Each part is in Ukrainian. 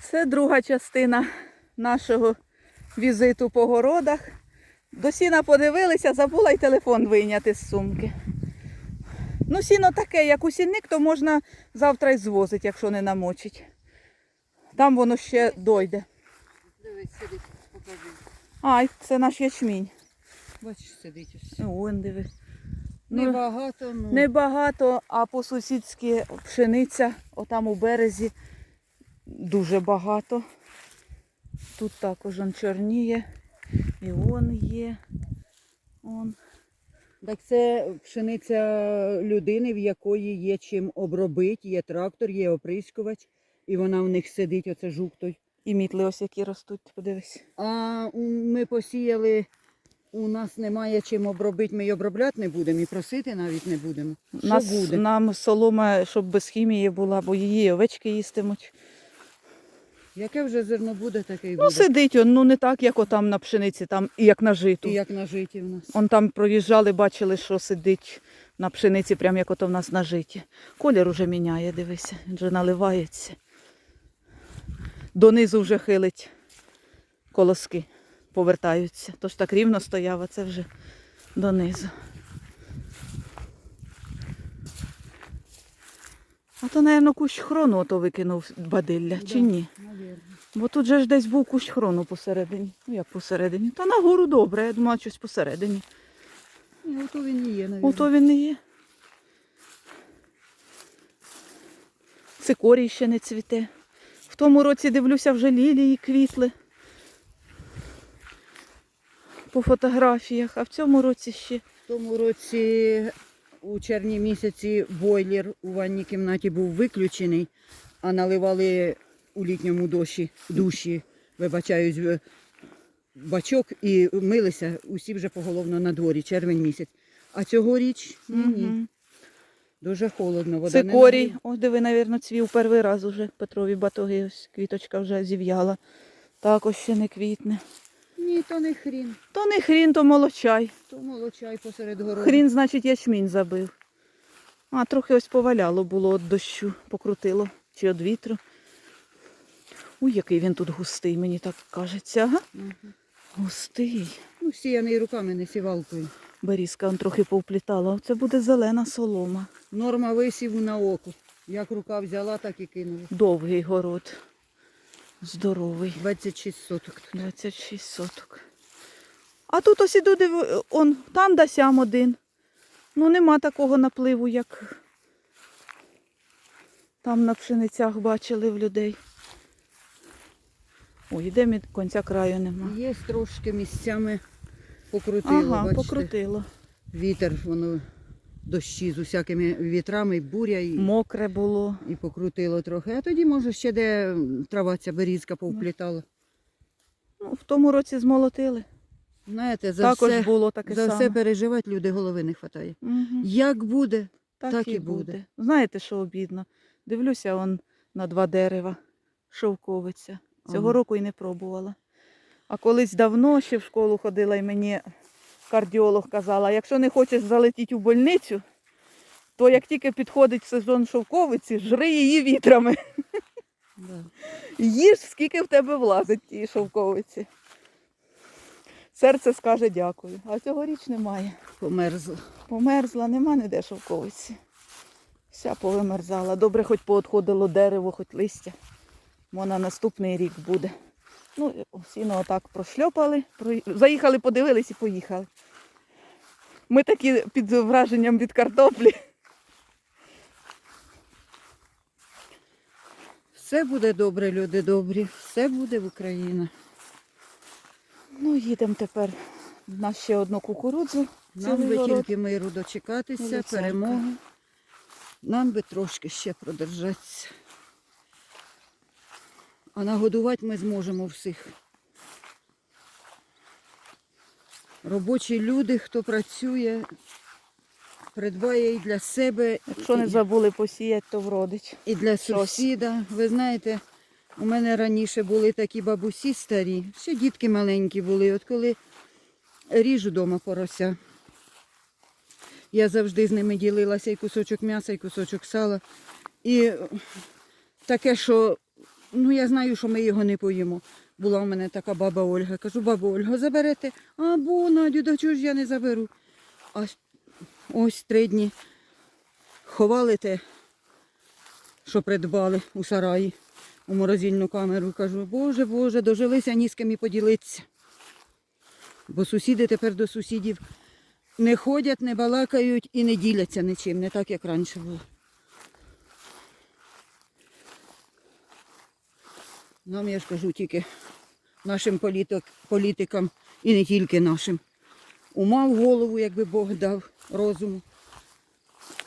Це друга частина нашого візиту по городах. До сіна подивилися, забула й телефон вийняти з сумки. Ну, сіно таке, як у сінник, то можна завтра й звозити, якщо не намочить. Там воно ще дойде. Дивись, сидить, покажи. Ай, це наш ячмінь. Бачиш, сидить ось. Вон диви. Ну, Небагато, ну. Небагато, а по сусідськи пшениця, отам у березі, дуже багато. Тут також он чорніє. І он є. Он. Так це пшениця людини, в якої є чим обробити, є трактор, є оприскувач, і вона в них сидить, оце жук той. І мітли ось які ростуть, подивись. А ми посіяли, у нас немає чим обробити, ми й обробляти не будемо, і просити навіть не будемо. Що Нас, буде? Нам солома, щоб без хімії була, бо її овечки їстимуть. Яке вже зерно буде, таке й буде. Ну, сидить он, ну не так, як отам на пшениці, там і як на житу. І як на житті в нас. Он там проїжджали, бачили, що сидить на пшениці, прям як ото в нас на житі. Колір уже міняє, дивися, він вже наливається. Донизу вже хилить колоски, повертаються. Тож так рівно стояв, а це вже донизу. А то, напевно, кущ хрону ото викинув бадилля, чи ні? Бо тут же ж десь був кущ хрону посередині. Ну як посередині? Та нагору добре, я думала, щось посередині. Ні, ото він і є, навірно. Ото він не є. Цикорій ще не цвіте. В тому році дивлюся, вже лілії квітли по фотографіях, а в цьому році ще. В тому році у червні місяці бойлер у ванній кімнаті був виключений, а наливали у літньому душі, душі, вибачаюсь, бачок і милися усі вже поголовно на дворі, червень місяць. А цьогоріч ні, ні. Дуже холодно. Вода не Цикорій. нагріє. Ось диви, навірно, цвів перший раз уже Петрові батоги. Ось квіточка вже зів'яла. Також ще не квітне. Ні, то не хрін. То не хрін, то молочай. То молочай посеред городу. Хрін, значить, ячмінь забив. А, трохи ось поваляло було від дощу, покрутило чи від вітру. Ой, який він тут густий, мені так кажеться. Ага. Мгм. Густий. Ну, сіяний руками, не сівалкою. Берізка он трохи повплітала. Це буде зелена солома. Норма висіву на око. Як рука взяла, так і кинули. Довгий город. Здоровий. 26 соток. 26 соток. А тут ось іду, див... он там да сям один. Ну нема такого напливу, як там на пшеницях бачили в людей. Ой, іде від кінця краю нема. Є трошки місцями покрутило, Ага, бачите. покрутило. Вітер, воно дощі з усякими вітрами, буря, і, Мокре було. і покрутило трохи. А тоді, може, ще де трава ця берізка повплітала. Ну, в тому році змолотили. Знаєте, за, Також все, було таке за саме. все переживати люди голови не вистачає. Мгм. Як буде, Так, Так і і буде. буде. Знаєте, що обідно? Дивлюся он на два дерева, шовковиця. Цього Ага. року і не пробувала. А колись давно ще в школу ходила і мені кардіолог казала, якщо не хочеш залетіти у больницю, то як тільки підходить сезон шовковиці, жри її вітрами. да. Їж, скільки в тебе влазить тієї шовковиці. Серце скаже дякую. А цьогоріч немає. померзло. Померзла, нема ніде шовковиці. Вся повимерзала. Добре, хоч поотходило дерево, хоч листя. Бо на наступний рік буде. Ну, сіно отак прошльопали, заїхали, подивились і поїхали. Ми такі під враженням від картоплі. Все буде добре, люди добрі. Все буде в Україні. Ну, їдемо тепер на ще одну кукурудзу. Нам би город. тільки миру дочекатися, перемоги. Нам би трошки ще продержатися. А нагодувати ми зможемо всіх. Робочі люди, хто працює, придбає і для себе, Якщо не забули посіяти, то вродить. і для сусіда. Ви знаєте, у мене раніше були такі бабусі старі, ще дітки маленькі були. От коли ріжу вдома порося, я завжди з ними ділилася і кусочок м'яса, і кусочок сала. І таке, що ну я знаю, що ми його не поїмо. Була у мене така баба Ольга. Кажу, баба Ольга, заберете? А, бо, Надю, да чого ж я не заберу? А ось три дні ховали те, що придбали у сараї, у морозильну камеру. Кажу, боже, боже, дожилися ні з ким і поділитися. Бо сусіди тепер до сусідів не ходять, не балакають і не діляться нічим, не так, як раніше було. Нам, я ж кажу, тільки нашим політик, політикам і не тільки нашим. Ума в голову, якби Бог дав розуму.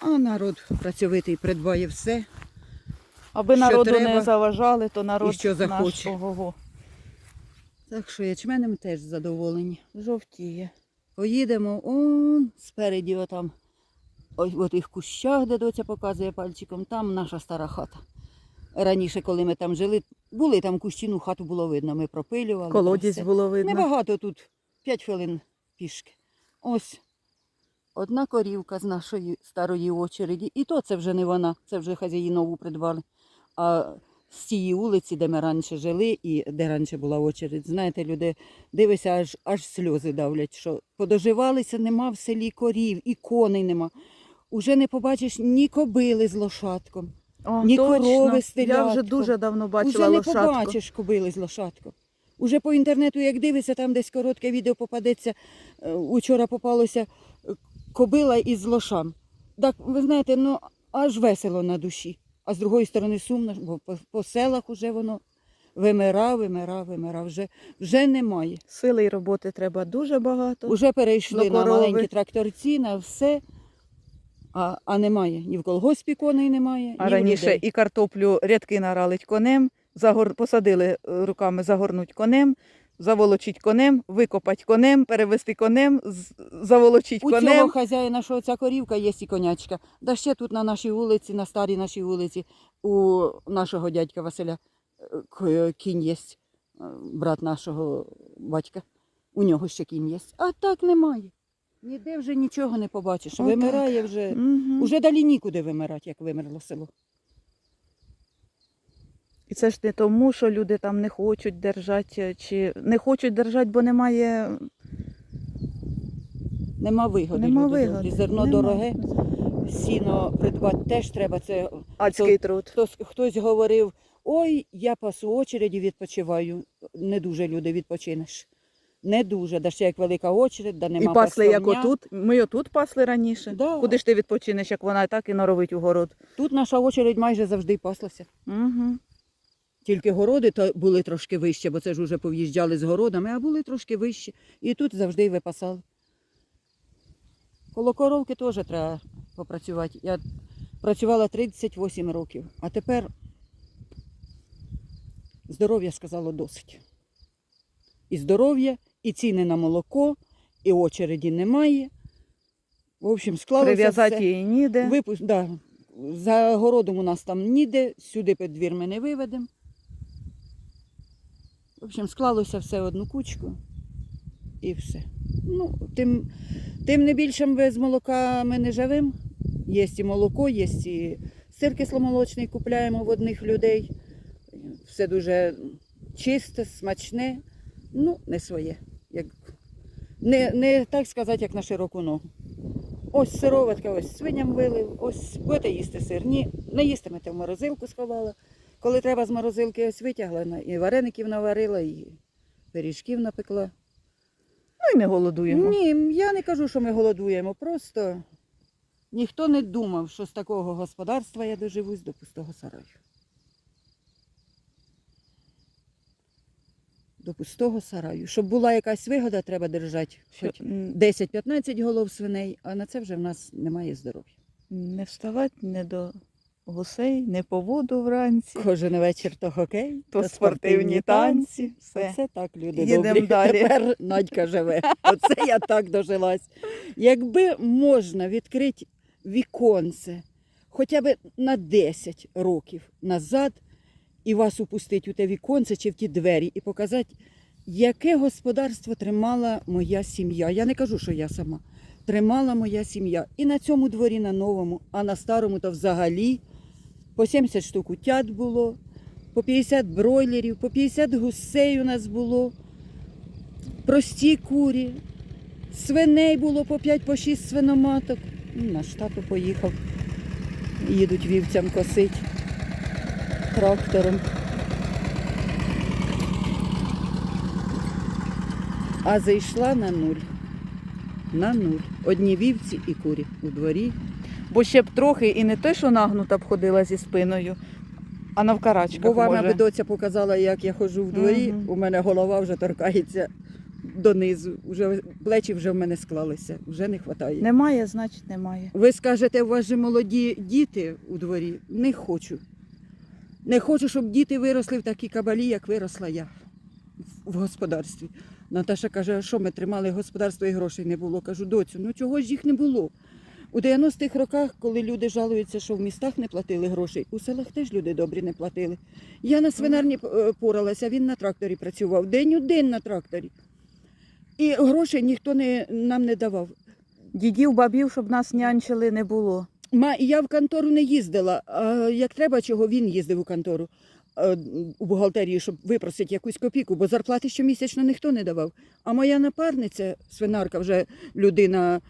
А народ працьовитий придбає все. Аби народу треба, не заважали, то народ що захоче. наш ого-го, Так що ячменем теж задоволені. жовтіє. Поїдемо он спереді отам. Ось в тих кущах, де доця показує пальчиком, там наша стара хата. Раніше, коли ми там жили, були там кущі, ну хату було видно, ми пропилювали. Колодязь було видно. Небагато тут, 5 хвилин пішки. Ось одна корівка з нашої старої очереді. І то це вже не вона, це вже хазяї нову придбали. А з цієї вулиці, де ми раніше жили і де раніше була очередь, знаєте, люди дивися, аж, аж сльози давлять, що подоживалися, нема в селі корів, і коней нема. Уже не побачиш ні кобили з лошадком. О, ні точно. корови Я вже дуже давно бачила Уже не лошадку. побачиш кобили з лошадком. Уже по інтернету, як дивишся, там десь коротке відео попадеться. е, Учора попалося е, кобила із лошам. Так, ви знаєте, ну аж весело на душі. А з другої сторони сумно, бо по, по селах уже воно вимира, вимира, вимира. Вже, вже немає. Сили й роботи треба дуже багато. Уже перейшли До на маленькі тракторці, на все. А, а немає. Ні в колгоспі коней немає. А ні в раніше людей. і картоплю рядки наралить конем, загор... посадили е, руками загорнуть конем, заволочить конем, викопать конем, перевести конем, з- заволочить У цього хазяїна, що ця корівка є і конячка. Да ще тут на нашій вулиці, на старій нашій вулиці, у нашого дядька Василя е, кінь є, е, брат нашого батька. У нього ще кінь є. А так немає. Ніде вже нічого не побачиш. Вимирає вже. Мгм. Уже далі нікуди вимирати, як вимерло село. І це ж не тому, що люди там не хочуть держати, чи не хочуть держати, бо немає, Нема вигоди. нема люди вигоди. Зерно Нема. дороге, сіно придбати теж треба. Це Адський труд. Хтось, хтось говорив, ой, я пасу очереді відпочиваю. Не дуже люди відпочинеш. Не дуже. Да ще як велика очередь, да нема І пасли, як пасовня. отут. Ми отут пасли раніше. Да. Куди ж ти відпочинеш, як вона так і норовить у город. Тут наша очередь майже завжди паслася. Угу. Тільки городи то були трошки вище, бо це ж вже пов'їжджали з городами, а були трошки вище. І тут завжди й випасали. Коло коровки теж треба попрацювати. Я працювала 38 років, а тепер здоров'я сказало досить. І здоров'я, і ціни на молоко, і очереді немає. В общем, склалося Прив'язати все. її ніде. Випуск, да. За городом у нас там ніде, сюди під двір ми не виведемо. В общем, склалося все в одну кучку і все. Ну, тим, тим не більше без молока ми не живемо. Є і молоко, є і сир кисломолочний купляємо в одних людей. Все дуже чисте, смачне, ну, не своє. Як... Не, не так сказати, як на широку ногу. Ось сироватка, ось свиням вилив, ось будете їсти сир. Ні, не їстимете в морозилку сховала. Коли треба з морозилки, ось витягла, і вареників наварила, і пиріжків напекла. Ну і не голодуємо. Ні, я не кажу, що ми голодуємо. Просто ніхто не думав, що з такого господарства я доживусь до пустого сараю. До пустого сараю. Щоб була якась вигода, треба держати хоч 10-15 голов свиней, а на це вже в нас немає здоров'я. Не вставати не до гусей, не по воду вранці. Кожен вечір то хокей, То спортивні танці. Все. Оце так люди Їдем добрі. далі. Тепер Надька живе. Оце я так дожилась. Якби можна відкрити віконце хоча б на 10 років назад і вас упустити у те віконце чи в ті двері і показати, яке господарство тримала моя сім'я. Я не кажу, що я сама. Тримала моя сім'я. І на цьому дворі, на новому, а на старому то взагалі по 70 штук утят було, по 50 бройлерів, по 50 гусей у нас було, прості курі, свиней було по 5 по 6 свиноматок. Ну, Наш тато поїхав. Їдуть вівцям косить трактором. А зайшла на нуль. На нуль. Одні вівці і курі у дворі. Бо ще б трохи і не те, що нагнута б ходила зі спиною, а навкарачках Бо вам може. аби доця показала, як я ходжу в дворі, Мгм. у мене голова вже торкається донизу. Уже плечі вже в мене склалися, вже не вистачає. Немає, значить немає. Ви скажете, у вас же молоді діти у дворі. Не хочу. Не хочу, щоб діти виросли в такій кабалі, як виросла я в господарстві. Наташа каже, а що ми тримали господарство і грошей не було. Кажу, доцю, ну чого ж їх не було? У 90-х роках, коли люди жалуються, що в містах не платили грошей, у селах теж люди добрі не платили. Я на свинарні е, поралася, він на тракторі працював, день у день на тракторі. І грошей ніхто не, нам не давав. Дідів, бабів, щоб нас нянчили, не було. Ма, я в контору не їздила. А як треба, чого він їздив у контору у бухгалтерії, щоб випросити якусь копійку, бо зарплати щомісячно ніхто не давав. А моя напарниця, свинарка, вже людина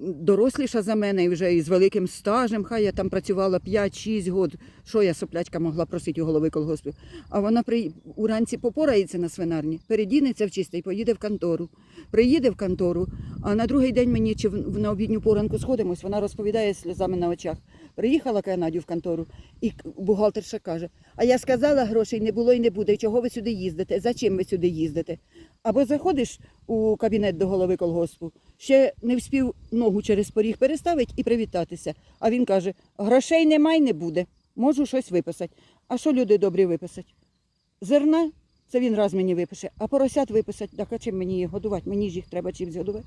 доросліша за мене і вже із великим стажем, хай я там працювала 5-6 років. Що я соплячка могла просити у голови колгоспу? А вона при... уранці попорається на свинарні, передінеться в чисте і поїде в контору. Приїде в контору, а на другий день мені чи в- на обідню поранку сходимось, вона розповідає сльозами на очах. Приїхала Канадю в контору, і бухгалтерша каже: А я сказала, грошей не було і не буде. Чого ви сюди їздите? Зачем ви сюди їздите? Або заходиш у кабінет до голови колгоспу, ще не вспів ногу через поріг переставити і привітатися. А він каже: грошей немає, не буде. Можу щось виписати. А що люди добрі виписать? Зерна це він раз мені випише, а поросят виписать, так а чим мені їх годувати? Мені ж їх треба чимось годувати.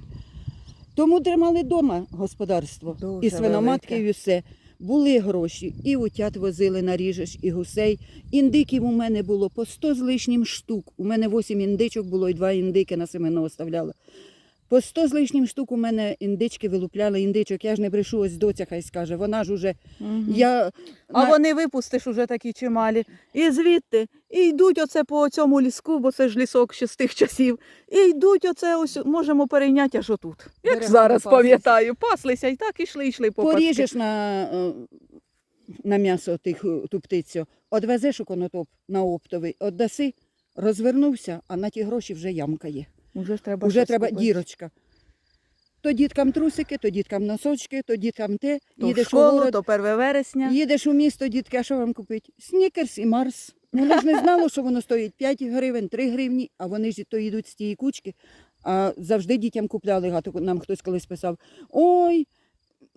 Тому тримали вдома господарство. Дуже і свиноматки, велике. і все. Були гроші, і утят возили на ріжеш, і гусей. Індиків у мене було по 100 з лишнім штук. У мене 8 індичок було і 2 індики на семено оставляла. По 100 з лишнім штук у мене індички вилупляли індичок. Я ж не брешу, ось доця хай скаже. Вона ж уже. Мгм. Я, А на- вони випустиш уже такі чималі. І звідти, і йдуть оце по цьому ліску, бо це ж лісок ще з тих часів. І йдуть оце ось, можемо перейняти аж отут. Як Берегами зараз пам'ятаю, паслися і так ішли, йшли по поріжеш на, е, на м'ясо тих, е, ту птицю, одвезеш у конотоп на оптовий, отдаси, розвернувся, а на ті гроші вже ямка є. Уже ж треба, Уже щось треба купити. дірочка. То діткам трусики, то діткам носочки, то діткам те. То в їдеш у школу, город, то 1 вересня. їдеш у місто, дітки, а що вам купити? Снікерс і Марс. Воно ж не знало, що воно стоїть 5 гривень, 3 гривні, а вони ж то їдуть з тієї кучки. А завжди дітям купляли, гато нам хтось колись писав: Ой,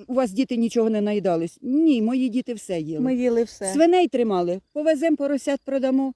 у вас діти нічого не наїдались. Ні, мої діти все їли. Ми їли все. Свиней тримали, повеземо поросят, продамо.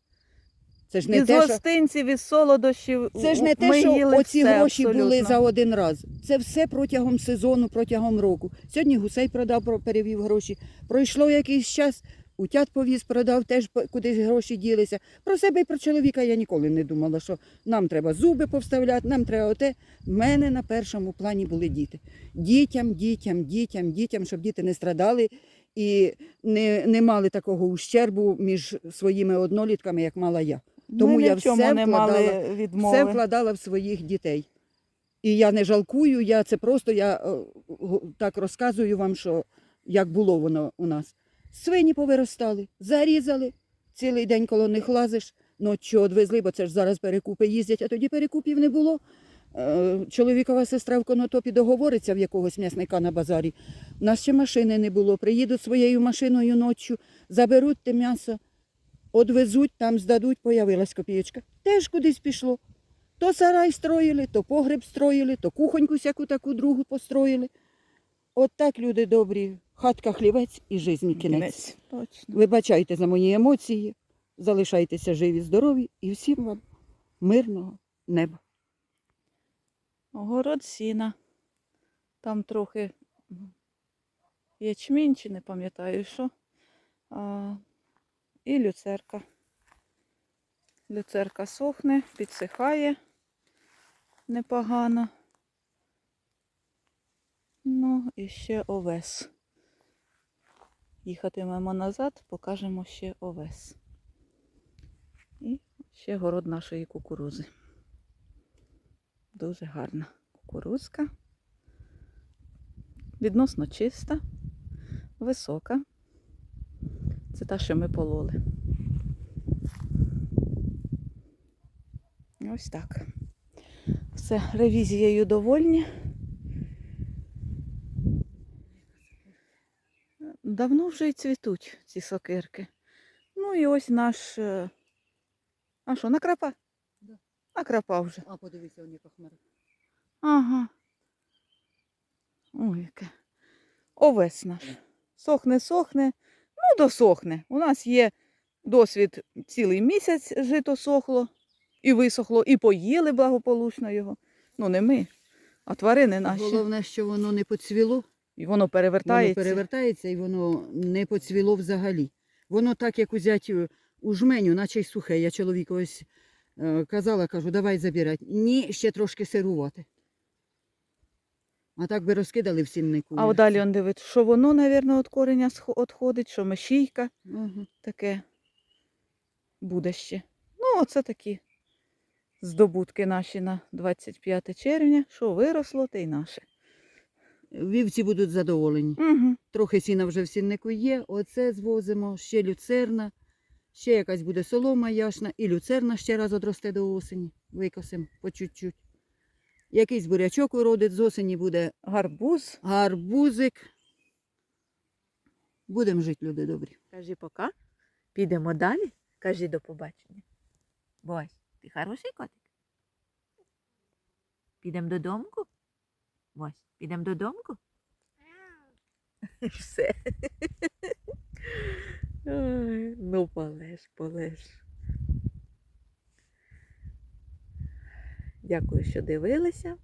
Це ж не із те, що... гостинців, із солодощів. Це ж не те, що оці все гроші були за один раз. Це все протягом сезону, протягом року. Сьогодні гусей продав, перевів гроші. Пройшло якийсь час, утят повіз, продав, теж кудись гроші ділися. Про себе і про чоловіка я ніколи не думала, що нам треба зуби повставляти, нам треба оте. В мене на першому плані були діти. Дітям, дітям, дітям, дітям, щоб діти не страдали і не, не мали такого ущербу між своїми однолітками, як мала я. Тому ми я все не вкладала- мали відмови. все вкладала в своїх дітей. І я не жалкую, я це просто я е, так розказую вам, що як було воно у нас. Свині повиростали, зарізали, цілий день коло них лазиш, ночі одвезли, бо це ж зараз перекупи їздять, а тоді перекупів не було. Е, Чоловікова сестра в конотопі договориться в якогось м'ясника на базарі. У нас ще машини не було. Приїдуть своєю машиною ночі, заберуть те м'ясо, одвезуть, там здадуть, появилась копієчка. Теж кудись пішло. То сарай строїли, то погреб строїли, то кухоньку сяку таку другу построїли. От так, люди добрі, хатка хлівець і жизнь кінець. Кінець. Точно. Вибачайте за мої емоції, залишайтеся живі, здорові і всім вам мирного неба. Огород сіна. Там трохи ячмінь, чи не пам'ятаю що. А, і люцерка. Люцерка сохне, підсихає непогано. Ну, і ще овес. Їхатимемо назад, покажемо ще овес. І Ще город нашої кукурузи. Дуже гарна кукурузка. Відносно чиста, висока. Це та, що ми пололи. Ось так. Все, ревізією довольні. Давно вже й цвітуть ці сокирки. Ну і ось наш. е, А що, накрапа? Да. Накрапа вже. А подивися, он яка хмара. Ага. Ой, яке. Овес наш. Сохне, сохне. Ну, досохне. У нас є досвід цілий місяць жито сохло і висохло, і поїли благополучно його. Ну, не ми, а тварини наші. Головне, що воно не поцвіло. І воно перевертається. Воно перевертається і воно не поцвіло взагалі. Воно так, як узять е, у жменю, наче й сухе. Я чоловіку ось е, казала, кажу, давай забирати. Ні, ще трошки сирувати. А так би розкидали в сіннику. А далі он дивиться, що воно, мабуть, від кореня відходить, що мешійка Ага. таке буде ще. Ну, оце такі здобутки наші на 25 червня. Що виросло, те й наше. Вівці будуть задоволені. Угу. Трохи сіна вже в сіннику є, оце звозимо, ще люцерна, ще якась буде солома яшна, і люцерна ще раз одросте до осені. Викосимо по чуть-чуть. Якийсь бурячок уродить, з осені буде Гарбуз. гарбузик. Будемо жити, люди добрі. Кажи пока. Підемо далі. Кажи до побачення. Бось, ти хороший котик? Підемо додомку? Бось, підемо додомку? Все. Ой, ну, полеж, полеж. Дякую, що дивилися.